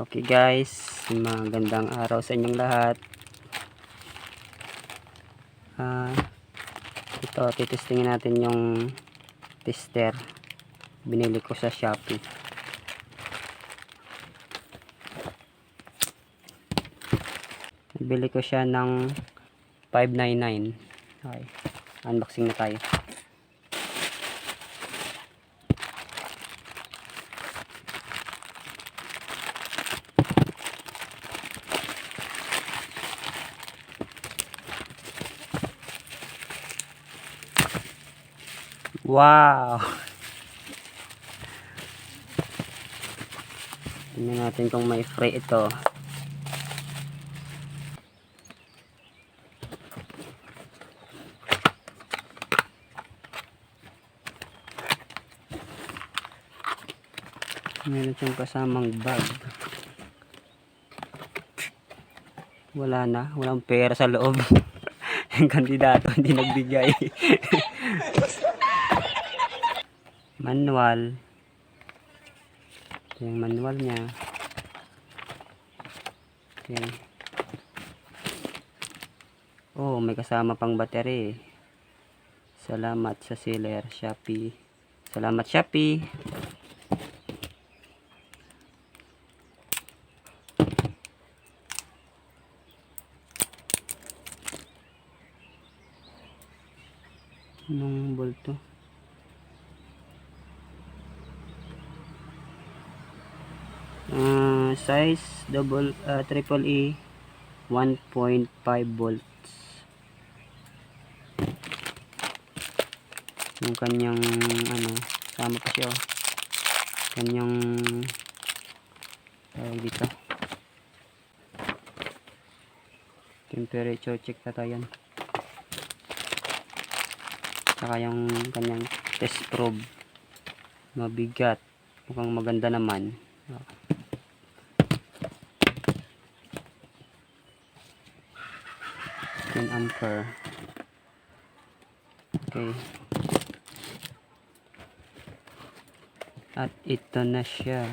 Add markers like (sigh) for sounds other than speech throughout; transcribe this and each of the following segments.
Okay guys, magandang araw sa inyong lahat. Ah, ito, titestingin natin yung tester. Binili ko sa Shopee. Bili ko siya ng 599. Okay. Unboxing na tayo. Wow! Tingnan natin kung may free ito. Meron siyang kasamang bag. Wala na. Walang pera sa loob. (laughs) Yung kandidato hindi nagbigay. (laughs) manual. Ito yung manual niya. Okay. Oh, may kasama pang battery. Salamat sa seller Shopee. Salamat Shopee. Anong bolto? Ah, size double ah, triple E 1.5 volts. Yung kanyang ano, sama pa siya. oh. Kanyang tawag dito. Temperature check na tayo. Saka yung kanyang test probe. Mabigat. Mukhang maganda naman. 10 ampere. Okay. At ito na siya.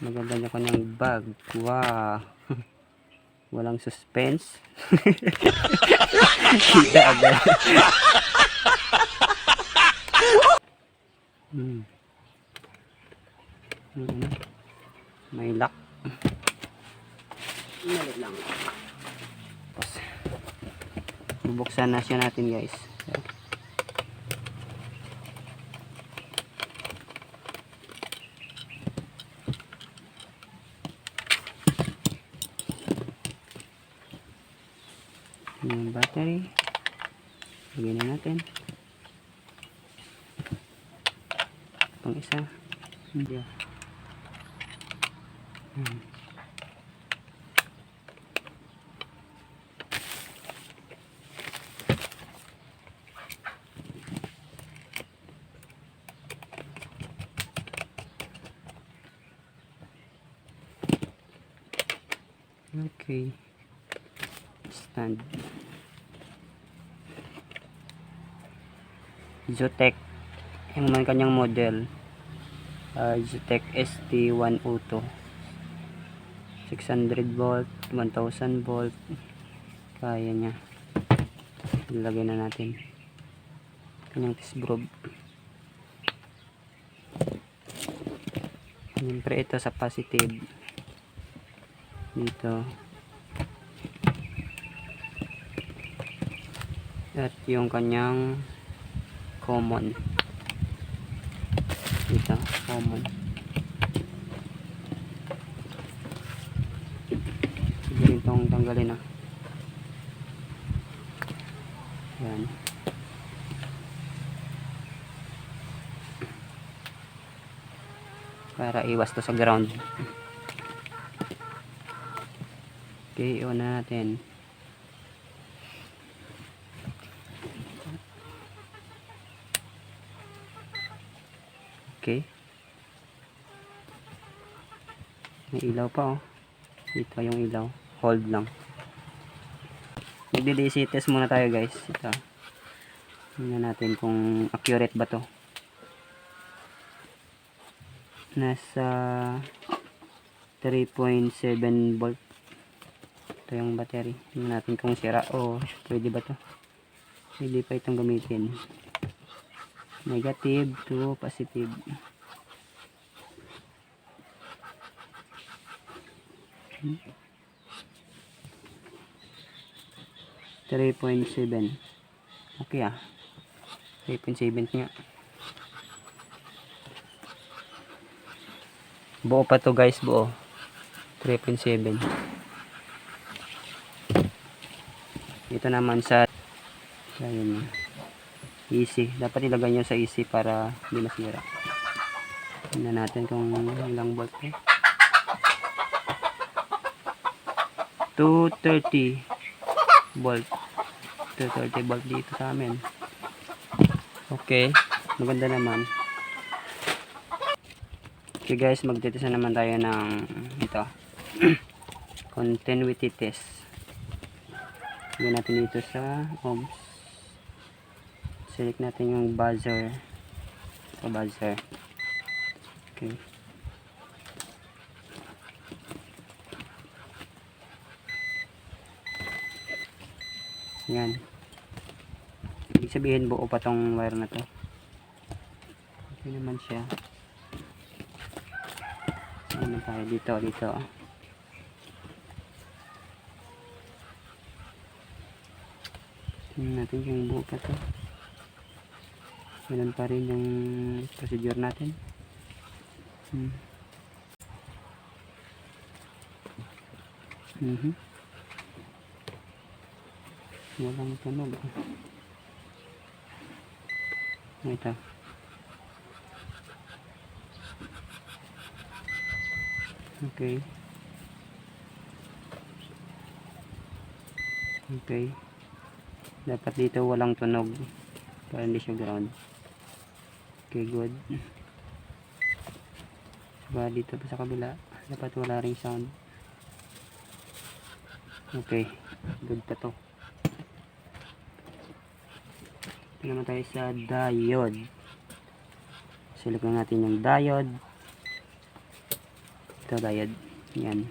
Maganda niya kanyang bag. Wow. (laughs) Walang suspense. Kita (laughs) agad. hmm. Hmm. May lock. Bubuksan na siya natin guys. Yung battery. Lagyan na natin. Pang isa. Hindi. Hmm. Okay. Stand. Zotec. Yung man kanyang model. Uh, Zotec ST102. 600 volt, 1000 volt. Kaya niya. Ilagay na natin. Kanyang test probe. Siyempre ito sa positive. Dito. At yung kanyang common. Dito, common. Sige itong tanggalin na. Yan. Para iwas to sa ground. Okay, iwan na natin. Okay. May ilaw pa oh. Dito yung ilaw. Hold lang. Magdi-DC test muna tayo guys. Ito. Tingnan natin kung accurate ba to. nasa 3.7 volt ito yung battery tingnan natin kung sira o pwede ba to pwede pa itong gamitin negative to positive. Hmm. 3.7 okay ah. 3.7 nga. Buo pa to guys buo. 3.7 ito naman sa ayun easy. Dapat ilagay nyo sa easy para hindi masira. Tingnan natin kung ilang volt to 230 volt. 230 volt dito sa amin. Okay. Maganda naman. Okay guys. Magtitest na naman tayo ng ito. (clears throat) Continuity test. Lagyan natin dito sa ohms select natin yung buzzer. Sa buzzer. Okay. Yan. Ibig sabihin buo pa tong wire na to. Okay naman siya. Ano tayo? Dito dito. Tingnan natin yung buo pa to ganun pa rin yung procedure natin. Hmm. mhm. Walang tunog. Ito. Okay. Okay. Dapat dito walang tunog para hindi siya ground okay good saka dito pa sa kabila dapat wala ring sound. Okay good pa to. Ito naman tayo sa diode. Lang natin yung diode. Ito diode. Yan.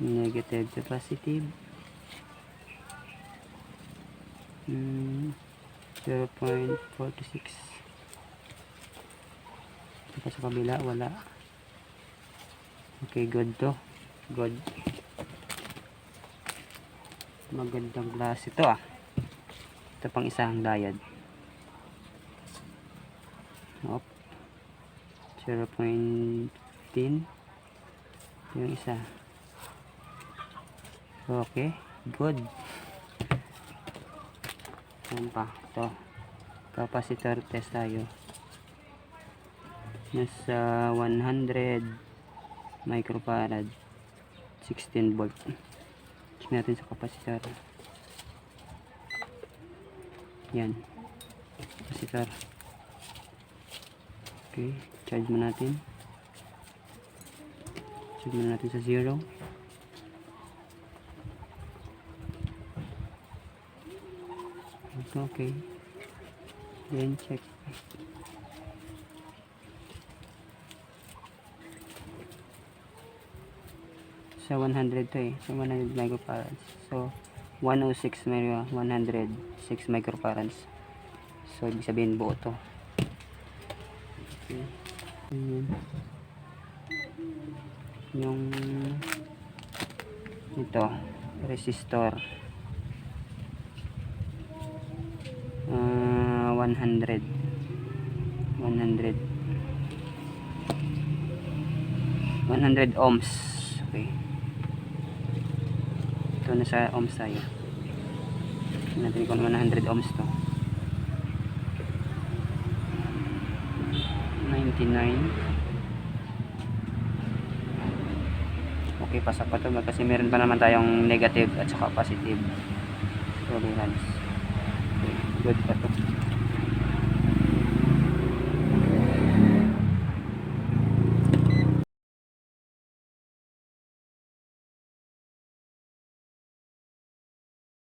Negative to positive. Mm, 0.46 ito sa kabila wala. Okay good to. Good. Magandang glass ito ah. Ito pang isang diode op. 0.10 yung isa. Okay good. Yan pa ito. Capacitor test tayo. Nasa 100 microfarad 16 volt. Check natin sa capacitor. Yan. Capacitor. Okay charge mo natin. Check mo natin sa 0 okay then check. Sa 100 to eh sa 100 microfarads so 106 may 106 microfarads so ibig sabihin buo to. Okay. Ayan. yung ito resistor Ah, 100 100 100 ohms. Okay. Ito na sa ohms tayo. Natin kung 100 ohms to. 99 okay pa to kasi meron pa naman tayong negative at saka positive. Tolerance okay, good pa to